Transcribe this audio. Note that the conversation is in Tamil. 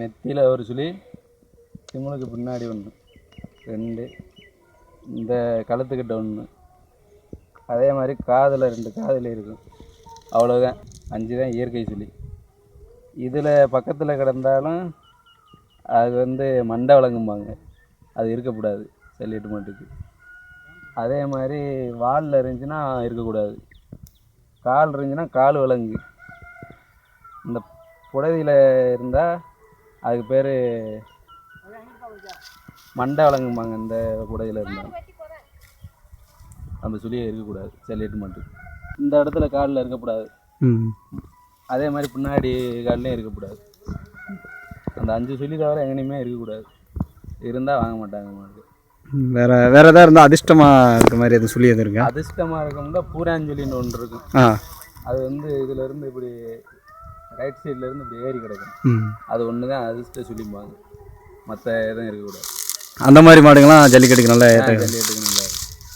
நெத்தியில் ஒரு சுழி சிம்முனுக்கு பின்னாடி ஒன்று ரெண்டு இந்த கழுத்துக்கிட்ட ஒன்று அதே மாதிரி காதில் ரெண்டு காதில் இருக்கும். அவ்வளோதான் அஞ்சு தான் இயற்கை சுழி இதில் பக்கத்தில் கிடந்தாலும் அது வந்து மண்டை வழங்கும்பாங்க அது இருக்கக்கூடாது செல்லிட்டு மட்டுக்கு. அதே மாதிரி வாலில் இருந்துச்சுன்னா இருக்கக்கூடாது. கால் இருந்துச்சுன்னா கால் விலங்கு இந்த புடவையில் இருந்தால் அதுக்கு பேர் மண்டை வழங்கும்பாங்க இந்த புடவையில் இருந்தால் அந்த சுழியை இருக்கக்கூடாது செல்லிட்டு மாட்டுக்கு இந்த இடத்துல காலில் இருக்கக்கூடாது. அதே மாதிரி பின்னாடி கால்லையும் இருக்கக்கூடாது. அந்த அஞ்சு சுழி தவிர எங்கேயுமே இருக்கக்கூடாது. இருந்தால் வாங்க மாட்டாங்க மாட்டு ம், வேற வேற ஏதாவது இருந்தால் அதிர்ஷ்டமாக இருக்க மாதிரி எதுவும் சொல்லி எதுவும் இருக்கா? அதிர்ஷ்டமாக இருக்கோம்னா பூராஞ்சொலின்னு ஒன்று இருக்கும். அது வந்து இதுல இருந்து இப்படி ரைட் சைடுல இருந்து இப்படி ஏறி கிடக்கும் அது ஒன்று தான் அதிர்ஷ்ட சொல்லிப்பாங்க மற்ற எதுவும் இருக்கக்கூடாது. அந்த மாதிரி மாடுங்களாம் ஜல்லிக்கட்டுக்கு நல்லா ஏற்ற ஜல்லிக்கட்டு